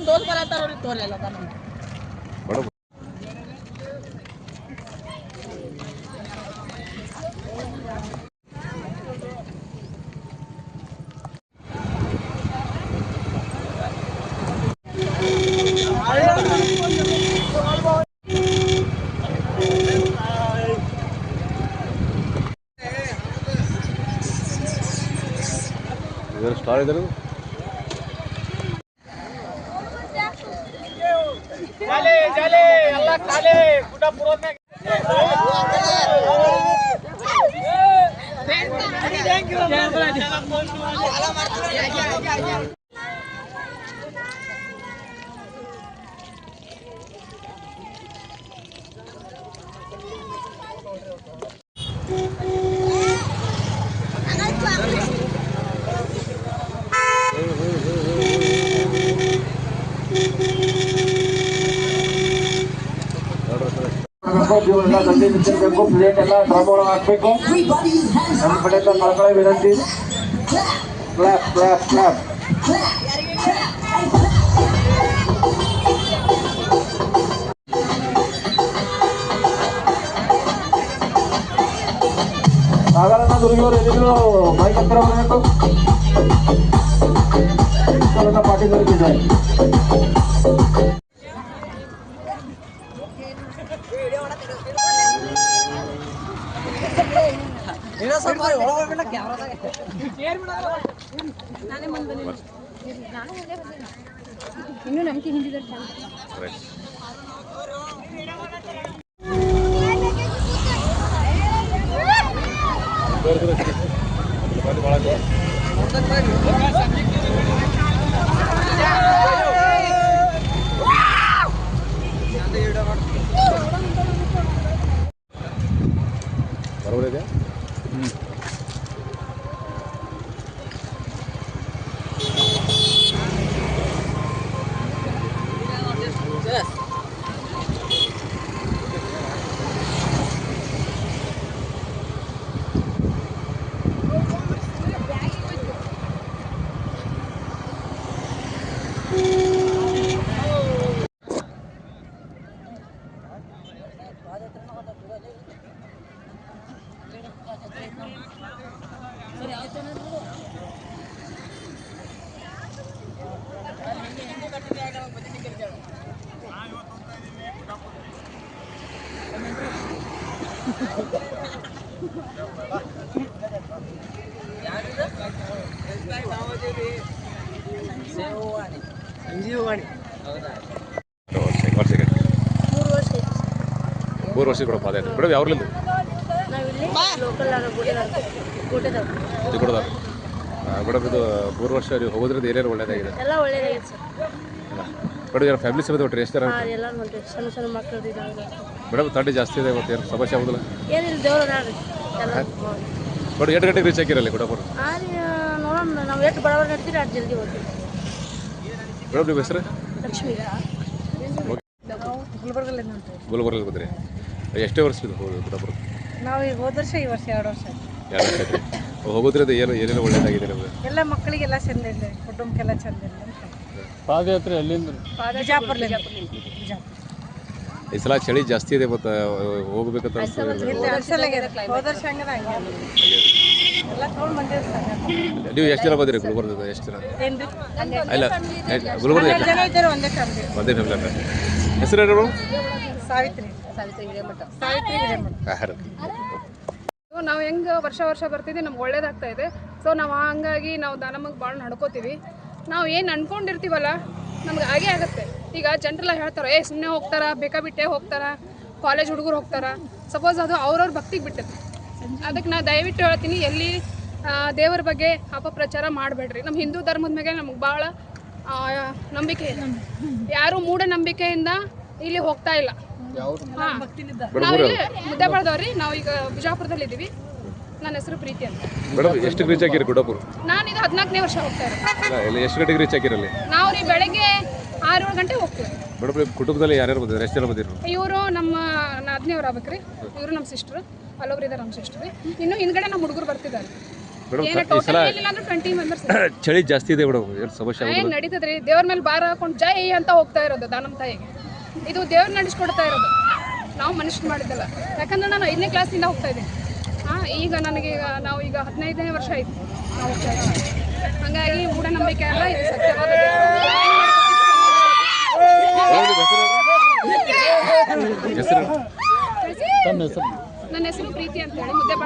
ದೋಸ್ ಬರತ್ತಾರ ಅವ್ರಿಗೆ ತೋರಿ ಎಲ್ಲ స్టార్ట్ అవుతారు Thank you. ಜೀವನದ ಗಟ್ಟಿ ನಿಂತಿರಬೇಕು ಪ್ಲೇಟ್ ಎಲ್ಲ ಡ್ರಮ್ ಒಳಗೆ ಹಾಕಬೇಕು ನಮ್ಮ ಕಡೆಯಿಂದ ಕಳಕಳೆ ವಿನಂತಿ ಕ್ಲಾಪ್ ಕ್ಲಾಪ್ ಕ್ಲಾಪ್ ಸಾಧಾರಣ ದುರ್ಗಿಯವರು ಎಲ್ಲಿದ್ರು ಮೈಕ್ ಹತ್ತಿರ ಬರಬೇಕು ಪಾಟೀಲ್ ಅವರಿಗೆ ಇನ್ನೂ ನಮ್ಗೆ ಹಿಂದಿದ್ದಾರೆ ರೈಟ್ ಬರೋಬರ್ ಇದೆ ವರ್ಷ ಮೂರು ವರ್ಷ ಕೊಡಪ್ಪ ಪಾದಯಾತ್ರೆ ಬಿಡೋದು ಯಾವ್ರಲ್ಲಿಂದ ಚಿಕ್ಕಡದ ಮೇಡಮ್ ಇದು ಮೂರು ವರ್ಷ ನೀವು ಹೋಗೋದ್ರಿಂದ ಏನೇನು ಒಳ್ಳೇದಾಗಿದೆ? ಎಲ್ಲ ಒಳ್ಳೇದಾಗಿದೆ ಸರ್. ಮೇಡಮ್ ಯಾರು ಫ್ಯಾಮಿಲಿ ಸಮೇತ ಒಟ್ಟು ಎಷ್ಟು ಜನ ಸಣ್ಣ ಸಣ್ಣ ಮಕ್ಕಳು ಇದ್ದಾವೆ ಮೇಡಮ್ ತಂಡಿ ಜಾಸ್ತಿ ಇದೆ ಮತ್ತೆ ಏನು ಸಮಸ್ಯೆ ಆಗೋದಿಲ್ಲ? ಏನಿಲ್ಲ ದೇವ್ರು ನೋಡ್ರಿ. ಎಲ್ಲ ಮೇಡಮ್ ಎಷ್ಟು ಗಂಟೆಗೆ ರೀಚ್ ಗುಡಪುರ ನೋಡೋಣ ನಾವು ಎಷ್ಟು ಬಡವರು ನಡ್ತೀರಿ ಅಷ್ಟು ಜಲ್ದಿ ಹೋಗ್ತೀವಿ ಮೇಡಮ್ ನಿಮ್ಮ ಹೆಸರು? ಲಕ್ಷ್ಮಿ. ನಾವು ಗುಲ್ಬರ್ಗಲ್ಲಿಂದ ಹೊಂಟೇವಿ ಗುಲ್ಬರ್ಗಲ್ಲಿ ಬಂದ್ರಿ. ಎಷ್ಟೇ ವರ್ಷ ಇದು ನಾವು ಈಗ ಹೋದ ವರ್ಷ ಈ ವರ್ಷ ಎರಡು ವರ್ಷ. ಎರಡು ವರ್ಷ ಆಯ್ತು. ಹೋಗೋದ್ರಿಂದ ಏನು ಏನೇನು ಒಳ್ಳೇದಾಗಿದೆ ನಮಗೆ? ಎಲ್ಲ ಮಕ್ಕಳಿಗೆಲ್ಲ ಚಂದ ಇಲ್ಲ ಕುಟುಂಬಕ್ಕೆಲ್ಲ ಚಂದ ಇಲ್ಲ ಅಂತ ಪಾದಯಾತ್ರೆ ಎಲ್ಲಿಂದ? ಬಿಜಾಪುರ್ಲಿಂದ. ಬಿಜಾಪುರ. ಈ ಸಲ ಚಳಿ ಜಾಸ್ತಿ ಇದೆ ಮತ್ತು ಹೋಗ್ಬೇಕಂತ ನೀವು ಎಷ್ಟು ಜನ ಬಂದಿರಿ ಗುಲ್ಬರ್ಗದ ಎಷ್ಟು ಜನ? ಇಲ್ಲ ಗುಲ್ಬರ್ಗ ಜನ ಇದ್ದಾರೆ ಒಂದೇ ಫ್ಯಾಮಿಲಿ. ಒಂದೇ ಫ್ಯಾಮಿಲಿ ಹೆಸರು ಏನು ಸಾವಿತ್ರಿ. ನಾವು ಹೆಂಗೆ ವರ್ಷ ವರ್ಷ ಬರ್ತಿದ್ವಿ ನಮ್ಗೆ ಒಳ್ಳೇದಾಗ್ತಾ ಇದೆ. ಸೊ ನಾವು ಹಂಗಾಗಿ ನಾವು ನಮಗೆ ಭಾಳ ನಡ್ಕೋತೀವಿ. ನಾವು ಏನು ಅನ್ಕೊಂಡಿರ್ತೀವಲ್ಲ ನಮ್ಗೆ ಹಾಗೆ ಆಗುತ್ತೆ. ಈಗ ಜನರೆಲ್ಲ ಹೇಳ್ತಾರೆ ಏ ಸುಮ್ಮನೆ ಹೋಗ್ತಾರ? ಬೇಕಾಬಿಟ್ಟೆ ಹೋಗ್ತಾರ? ಕಾಲೇಜ್ ಹುಡುಗರು ಹೋಗ್ತಾರ? ಸಪೋಸ್ ಅದು ಅವ್ರವ್ರ ಭಕ್ತಿಗೆ ಬಿಟ್ಟೈತೆ ಅದಕ್ಕೆ ನಾ ದಯವಿಟ್ಟು ಹೇಳ್ತೀನಿ ಎಲ್ಲಿ ದೇವರ ಬಗ್ಗೆ ಅಪಪ್ರಚಾರ ಮಾಡಬೇಡ್ರಿ. ನಮ್ಮ ಹಿಂದೂ ಧರ್ಮದ ಮೇಲೆ ನಮ್ಗೆ ಭಾಳ ನಂಬಿಕೆ ಇದೆ. ಯಾರು ಮೂಢನಂಬಿಕೆಯಿಂದ ಇಲ್ಲಿ ಹೋಗ್ತಾ ಇಲ್ಲ. ಹಾಂ. ನಾವು ಇಲ್ಲಿ ಮುದ್ದೆ ಬೆಳೆದವ್ರಿ ನಾವು ಈಗ ಬಿಜಾಪುರದಲ್ಲಿ ಇದ್ದೀವಿ ನನ್ನ ಹೆಸರು ಪ್ರೀತಿ ಅಂತ. ಮೇಡಮ್ ಎಷ್ಟು ರೀಚ್ ಆಗಿರಿ ಗುಡಪುರ ನಾನು ಇದು ಹದಿನಾಲ್ಕನೇ ವರ್ಷ ಹೋಗ್ತಾ ಇರೋದು. ಎಷ್ಟು ಗಂಟೆಗೆ ರೀಚ್ ಆಗಿರಲ್ಲಿ ನಾವು ರೀ ಬೆಳಗ್ಗೆ ಆರು ಏಳು ಗಂಟೆ ಹೋಗ್ತೀವಿ. ಮೇಡಮ್ ನಿಮ್ಮ ಕುಟುಂಬದಲ್ಲಿ ಯಾರ್ಯಾರು ಬಂದಿದ್ರು ಎಷ್ಟು ಜನ ಬಂದಿದ್ರು? ಇವರು ನಮ್ಮ ನಾದಿನಿಯವ್ರು ಆಗ್ಬೇಕ್ರಿ. ಇವರು ನಮ್ಮ ಸಿಸ್ಟರ್ ಅಲ್ಲೊಬ್ರು ಇದ್ದಾರೆ ನಮ್ಮ ಸಿಸ್ಟರ್ ಇನ್ನು ಹಿಂದ್ಗಡೆ ನಮ್ಮ ಹುಡುಗರು ಬರ್ತಿದ್ದಾರೆ. ಮೇಡಮ್ ಏನೋ ಈ ಸಲ ಟೋಟಲ್ ಏನಿಲ್ಲ ಅಂದ್ರೆ ಟ್ವೆಂಟಿ ಮೆಂಬರ್ಸ್ ಚಳಿ ಜಾಸ್ತಿ ಇದೆ ಮೇಡಮ್ ಏನು ಸಮಸ್ಯೆ ಆಗೋದಿಲ್ಲ? ಏನ್ ನಡೀತದ್ರಿ? ದೇವ್ರ ಮೇಲೆ ಬಾರ ಹಾಕೊಂಡು ಜೈ ಅಂತ ಹೋಗ್ತಾ ಇರೋದು ದಾನಮ್ ತಾಯಿಗೆ. ಇದು ದೇವ್ರ ನಡೆಸ್ಕೊಡ್ತಾ ಇರೋದು. ನಾವು ಮನುಷ್ಯ ಮಾಡಿದ್ದಲ್ಲ. ಯಾಕಂದ್ರೆ ನಾನು ಐದನೇ ಕ್ಲಾಸಿಂದ ಹೋಗ್ತಾ ಇದ್ದೀನಿ. ಹಾಂ ಈಗ ನನಗೆ ಈಗ ನಾವು ಈಗ ಹದಿನೈದನೇ ವರ್ಷ ಆಯ್ತು. ನಾವು ಹೋಗ್ತಾ ಇದ್ದೀವಿ ಹಾಗಾಗಿ ಮೂಢನಂಬಿಕೆ ಅಲ್ಲ ಇದು. ಸತ್ಯವಾದ ಹೆಸರು? ನನ್ನ ಹೆಸರು ಪ್ರೀತಿ ಅಂತ ಹೇಳಿ ಮುದ್ದೆ